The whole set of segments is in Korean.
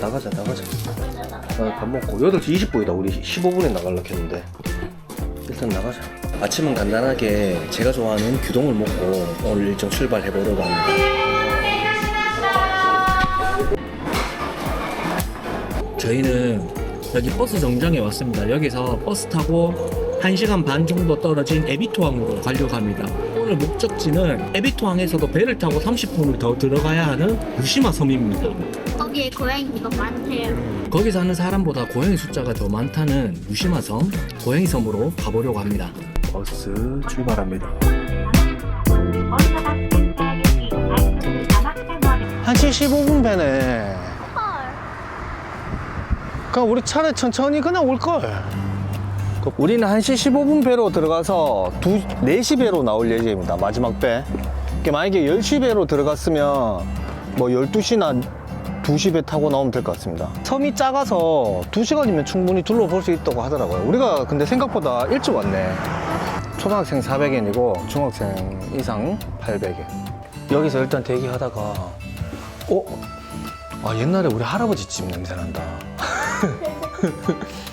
나가자 나가자. 어, 밥 먹고. 8시 20분이다. 우리 15분에 나가려고 했는데. 일단 나가자. 아침은 간단하게 제가 좋아하는 규동을 먹고 오늘 일정 출발해보려고 합니다. 저희는 여기 버스 정장에 왔습니다. 여기서 버스 타고 1시간 반 정도 떨어진 에비토항으로 가려고 합니다. 오늘 목적지는 에비토항에서도 배를 타고 30분을 더 들어가야 하는 무시마 섬입니다. 거기에 고양이가 많대요. 거기 사는 사람보다 고양이 숫자가 더 많다는 무시마 섬, 고양이 섬으로 가보려고 합니다. 버스 출발합니다 1시 15분 배네. 헐. 그럼 우리 차라리 천천히 그냥 올걸. 우리는 1시 15분 배로 들어가서 두, 4시 배로 나올 예정입니다. 마지막 배. 만약에 10시 배로 들어갔으면 뭐 12시나 2시 배 타고 나오면 될 것 같습니다. 섬이 작아서 2시간이면 충분히 둘러볼 수 있다고 하더라고요. 우리가 근데 생각보다 일찍 왔네. 초등학생 400엔이고 중학생 이상 800엔. 여기서 일단 대기하다가 어? 아 옛날에 우리 할아버지 집 냄새 난다.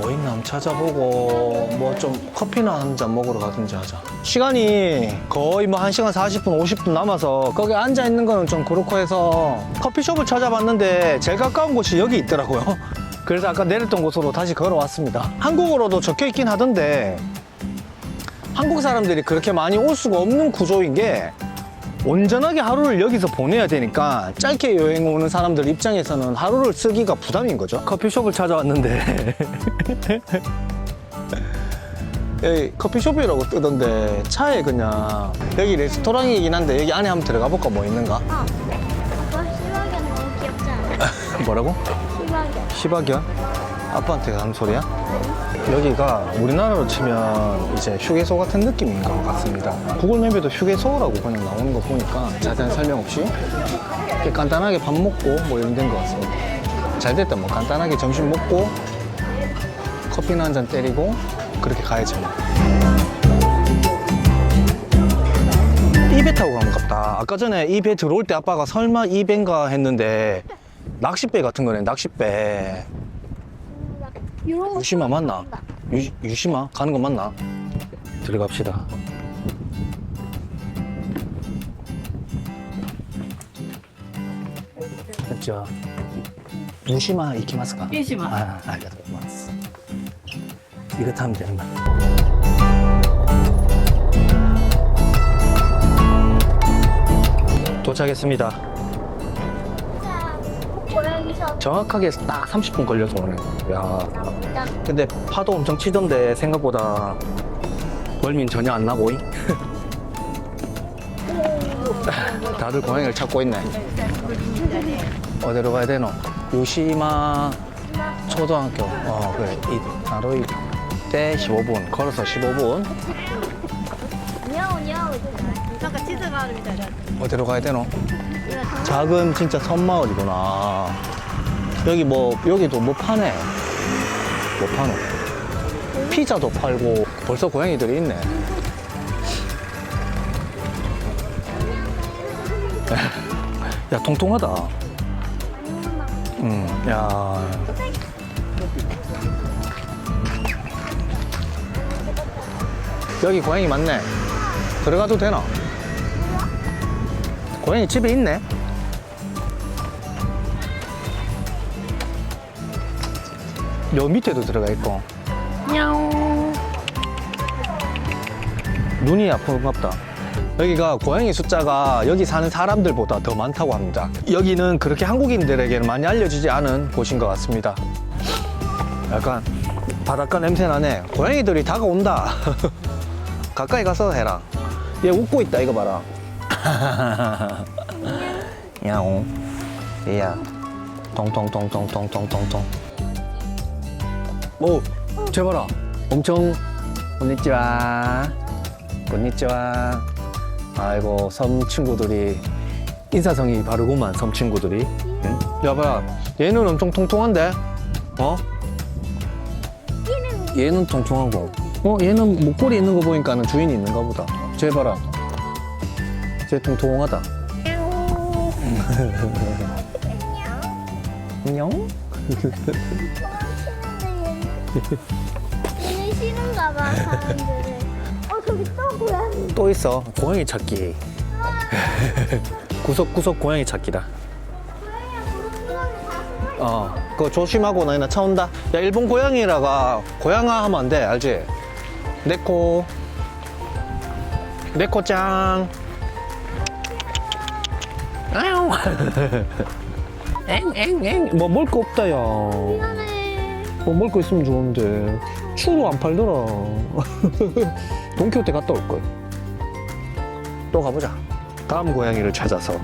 뭐 있나 한번 찾아보고 뭐 좀 커피나 한 잔 먹으러 가든지 하자. 시간이 거의 뭐 1시간 40분 50분 남아서 거기 앉아 있는 거는 좀 그렇고 해서 커피숍을 찾아봤는데 제일 가까운 곳이 여기 있더라고요. 그래서 아까 내렸던 곳으로 다시 걸어왔습니다. 한국어로도 적혀 있긴 하던데 한국 사람들이 그렇게 많이 올 수가 없는 구조인 게 온전하게 하루를 여기서 보내야 되니까 짧게 여행 오는 사람들 입장에서는 하루를 쓰기가 부담인 거죠. 커피숍을 찾아왔는데 여기 커피숍이라고 뜨던데 차에 그냥 여기 레스토랑이긴 한데 여기 안에 한번 들어가 볼까 뭐 있는가? 어. 오빠 시바견 너무 귀엽지 않아? 뭐라고? 시바견. 시바견? 아빠한테 하는 소리야? 여기가 우리나라로 치면 이제 휴게소 같은 느낌인 것 같습니다. 구글맵에도 휴게소라고 그냥 나오는 거 보니까 자세한 설명 없이 간단하게 밥 먹고 뭐 이런 데인 것 같습니다. 잘 됐다 뭐 간단하게 점심 먹고 커피나 한 잔 때리고 그렇게 가야지 뭐. 이배 타고 가면 같다. 아까 전에 이 배 들어올 때 아빠가 설마 이 배인가 했는데 낚싯배 같은 거네 낚싯배. 이런 거 유시마 맞나? 유, 유시마 가는 거 맞나? 들어갑시다. 저 유시마 이키마스까? 유시마. 아, 알겠어. 이거 타면 되는 거야. 도착했습니다. 정확하게 딱 30분 걸려서 오네. 야, 일단 근데 파도 엄청 치던데 생각보다 벌민 전혀 안 나고 다들 고양이를 찾고 있네 어디로 가야 되노? 요시마 초등학교 어 그래 이 나로이 때 15분 걸어서 15분 냐오냐오. 잠깐 치즈 마을입니다. 어디로 가야 되노? 작은 진짜 섬마을이구나. 여기 뭐 여기도 뭐 파네. 뭐 파노? 피자도 팔고 벌써 고양이들이 있네. 야 통통하다. 음 야. 여기 고양이 많네. 들어가도 되나? 고양이 집에 있네. 요 밑에도 들어가 있고. 눈이 아픈갑다. 여기가 고양이 숫자가 여기 사는 사람들보다 더 많다고 합니다. 여기는 그렇게 한국인들에게는 많이 알려지지 않은 곳인 것 같습니다. 약간 바닷가 냄새 나네. 고양이들이 다가온다. 가까이 가서 해라. 얘 웃고 있다 이거 봐라 야옹 얘야 통통통통통통통통 오, 쟤 봐라. 엄청 건니찌와 건니찌와 아이고 섬 친구들이 인사성이 바르구만 섬 친구들이. 응? 야 봐라. 얘는 엄청 통통한데. 어? 얘는 통통하고. 어 얘는 목걸이 있는 거 보니까는 주인이 있는가 보다. 쟤봐 라. 쟤 통통하다. 음. 안녕. 얘는 싫은가 봐 사람들은. 어 저기 또 고양이. 또 있어. 고양이 찾기. 구석구석 고양이 찾기다. 고양이야 다. 어, 그거 조심하고 나이나 차 온다. 야, 일본 고양이라가 고양아 하면 안 돼, 알지? 네코. 네코짱. 엥엥엥. 뭐 먹을 거 없다, 야. 미안해. 뭐 먹을 거 있으면 좋은데. 추로 안 팔더라. 동키호테 갔다 올 걸. 또 가보자. 다음 고양이를 찾아서.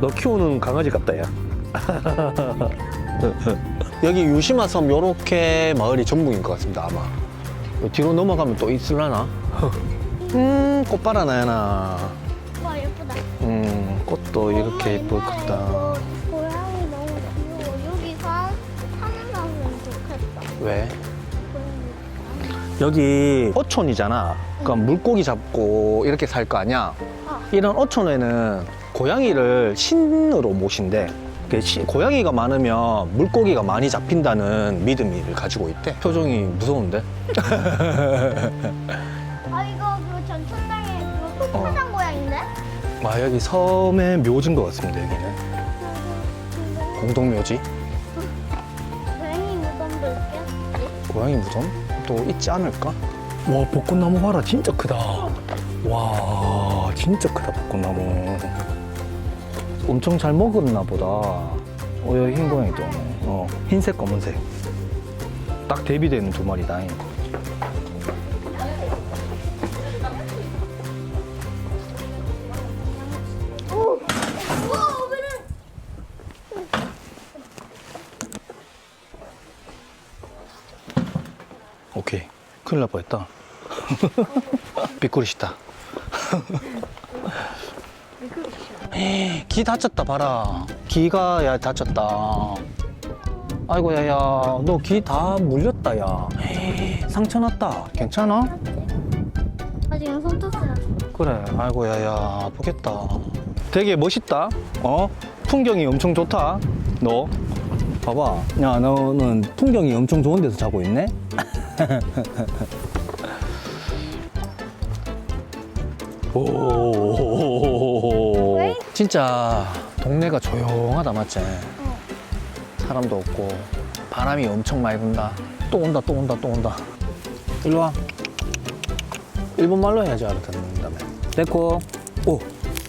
너 키우는 강아지 같다, 야. 여기 유시마 섬 요렇게 마을이 전부인 것 같습니다, 아마. 뒤로 넘어가면 또 있을라나? 음, 꽃바라 나야나. 와 예쁘다. 음, 꽃도 이렇게 예쁠 엄마, 것다. 이거 고양이 너무 귀여워. 여기 사 사는 사람은 좋겠다. 왜? 여기 어촌이잖아. 그럼 물고기 잡고 이렇게 살 거 아니야? 어. 이런 어촌에는 고양이를 신으로 모신대. 그 시- 고양이가 많으면 물고기가 많이 잡힌다는 믿음을 가지고 있대. 표정이 무서운데? 아, 여기 섬의 묘지인 것 같습니다, 여기는. 공동묘지? 고양이 무덤도 있겠지? 고양이 무덤? 또 있지 않을까? 와, 벚꽃나무 봐라. 진짜 크다. 와, 진짜 크다, 벚꽃나무. 엄청 잘 먹었나 보다. 어, 여기 흰 고양이도. 어, 흰색, 검은색. 딱 대비되는 두 마리다. 오! 큰일 날 뻔했다. 비꾸리시다. 기 다쳤다 봐라. 기가 야 다쳤다. 아이고 야야 너기다 물렸다 야. 상처 났다. 괜찮아? 아 지금 손톱 쓰라. 그래. 아이고 야야 아프겠다. 되게 멋있다. 어? 풍경이 엄청 좋다. 너. 봐봐. 야 너는 풍경이 엄청 좋은 데서 자고 있네. 오. 진짜 동네가 조용하다 맞지? 사람도 없고 바람이 엄청 많이 분다. 또 온다 또 온다 또 온다. 일로 와. 일본 말로 해야지 알아듣는다며. 됐고. 오.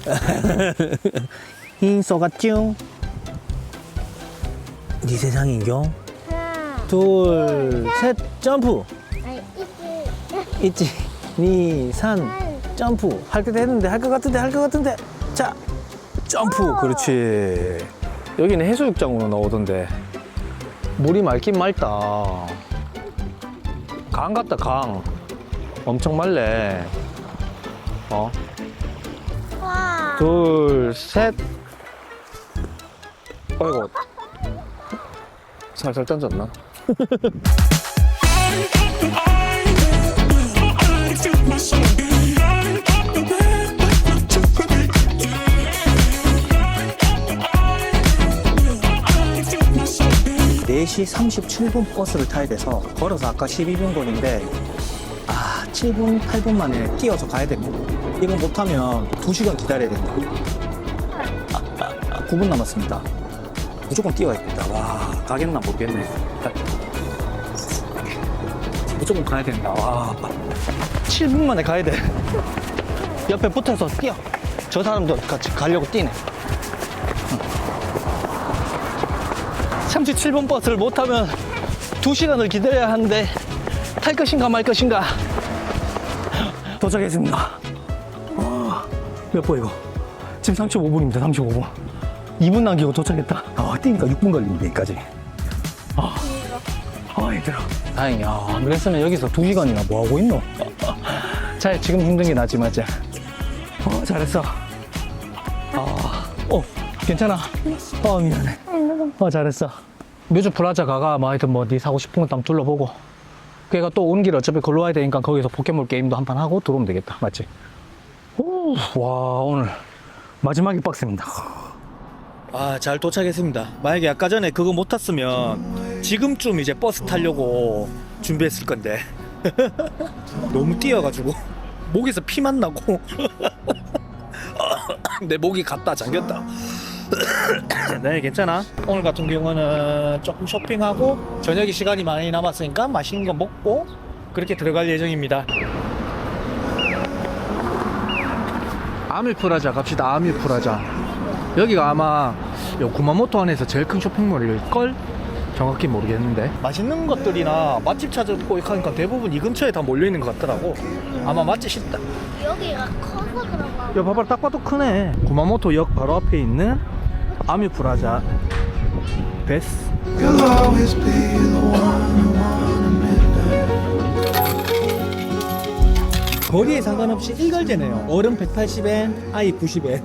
흰소가쭈. 네 세상인겨? 둘, 셋, 점프. 아니 있지. 니, 산, 한. 점프. 할때 됐는데, 할 것 같은데, 할 것 같은데. 자, 점프. 그렇지. 여기는 해수욕장으로 나오던데. 물이 맑긴 맑다. 강 같다, 강. 엄청 맑네. 어? 와. 둘, 셋. 아이고. 살살 던졌나? 네시 37분 버스를 타야 돼서 걸어서 아까 12분 거리인데 아 7분 8분 만에 뛰어서 가야 됩니다 이거 못하면 2시간 기다려야 된다 아, 아, 아, 9분 남았습니다 무조건 뛰어야겠다 와 가겠나 모르겠네 무조건 가야 된다. 와 7분 만에 가야 돼. 옆에 붙어서 뛰어. 저 사람도 같이 가려고 뛰네. 37분 버스를 못 타면 2시간을 기다려야 하는데 탈 것인가 말 것인가. 도착했습니다. 어, 몇번 이거? 지금 35분입니다 35분. 2분 남기고 도착했다. 아 뛰니까 6분 걸립니다 여기까지. 아, 아 힘들어. 다행이야 안 그랬으면 여기서 2시간이나 뭐 하고 있노? 잘 지금 힘든 게 낫지 맞지 어 잘했어. 아, 어 괜찮아. 어 미안해. 어 잘했어. 뮤즈 플라자 가가 뭐 하여튼 뭐네 사고 싶은 거딱 둘러보고. 걔가 또 오는 길 어차피 걸로 와야 되니까 거기서 포켓몬 게임도 한 판 하고 들어오면 되겠다. 맞지? 오, 와 오늘 마지막이 박스입니다. 아, 잘 도착했습니다. 만약에 아까 전에 그거 못 탔으면 지금쯤 이제 버스 타려고 준비했을 건데. 너무 뛰어가지고 목에서 피만 나고 내 목이 갔다 잠겼다. 네, 괜찮아. 오늘 같은 경우는 조금 쇼핑하고 저녁에 시간이 많이 남았으니까 맛있는 거 먹고 그렇게 들어갈 예정입니다. 아미프라자 갑시다. 아미프라자. 여기가 아마 요 구마모토 안에서 제일 큰 쇼핑몰일 걸. 정확히 모르겠는데. 맛있는 것들이나 맛집 찾고 하니까 대부분 이 근처에 다 몰려 있는 것 같더라고. 아마 맛집 있다. 여기가 커서 들어가. 야 봐봐 딱 봐도 크네. 구마모토 역 바로 앞에 있는 아미프라자 midnight. 거리에 상관없이 일괄되네요. 어른 180엔, 아이 90엔.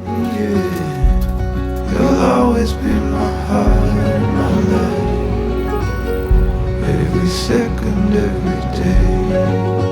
Every second, every day.